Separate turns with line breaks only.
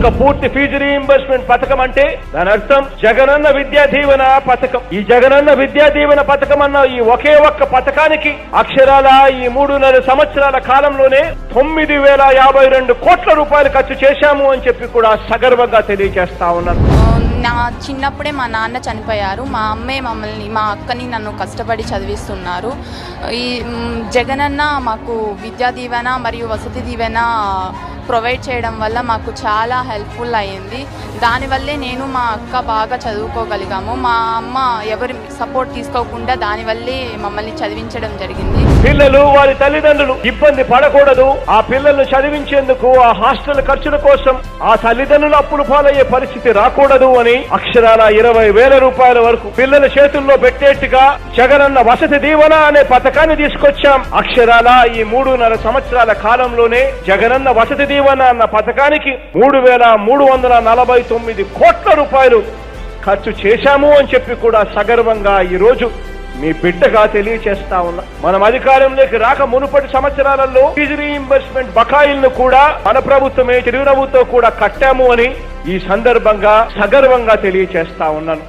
ఒక పూర్తి fee reimbursement పథకం అంటే దాని అర్థం జగనన్న విద్యా దీవెన పథకం. ఈ జగనన్న విద్యా దీవెన పథకం అన్న ఈ ఒకే ఒక్క పథకానికి అక్షరాల ఈ మూడున్నర సంవత్సరాల కాలంలోనే తొమ్మిది వేల యాభై రెండు కోట్ల రూపాయలు ఖర్చు చేశాము అని చెప్పి కూడా సగర్వంగా తెలియజేస్తా ఉన్నారు
నా చిన్నప్పుడే మా నాన్న చనిపోయారు. మా అమ్మే మమ్మల్ని మా అక్కని నన్ను కష్టపడి చదివిస్తున్నారు. ఈ జగనన్న మాకు విద్యా దీవెన మరియు వసతి దీవెన ప్రొవైడ్ చేయడం వల్ల మాకు చాలా హెల్ప్ఫుల్ అయ్యింది. దానివల్లే నేను మా అక్క బాగా చదువుకోగలిగాము. మా అమ్మ ఎవరి సపోర్ట్ తీసుకోకుండా దానివల్లే మమ్మల్ని చదివించడం జరిగింది.
పిల్లలు వారి తల్లిదండ్రులు ఇబ్బంది పడకూడదు. ఆ పిల్లలను చదివించేందుకు ఆ హాస్టల్ ఖర్చుల కోసం ఆ తల్లిదండ్రులు అప్పులు పాలయ్యే పరిస్థితి రాకూడదు అని అక్షరాల ఇరవై వేల రూపాయల వరకు పిల్లల చేతుల్లో పెట్టేట్టుగా జగనన్న వసతి దీవెన అనే పథకాన్ని తీసుకొచ్చాం. అక్షరాల ఈ మూడున్నర సంవత్సరాల కాలంలోనే జగనన్న వసతి దీవెన అన్న పథకానికి మూడు వేల మూడు వందల నలభై తొమ్మిది కోట్ల రూపాయలు ఖర్చు చేశాము అని చెప్పి కూడా సగర్వంగా ఈ రోజు మీ బిడ్డగా తెలియచేస్తా ఉన్నా. మనం అధికారంలోకి రాక మునుపటి సంవత్సరాలలో ఫీజు రీఇంబర్స్మెంట్ బకాయిలను కూడా మన ప్రభుత్వమే తెలుగు ప్రభుత్వం కూడా కట్టాము అని ఈ సందర్భంగా సగర్వంగా తెలియచేస్తా ఉన్నాను.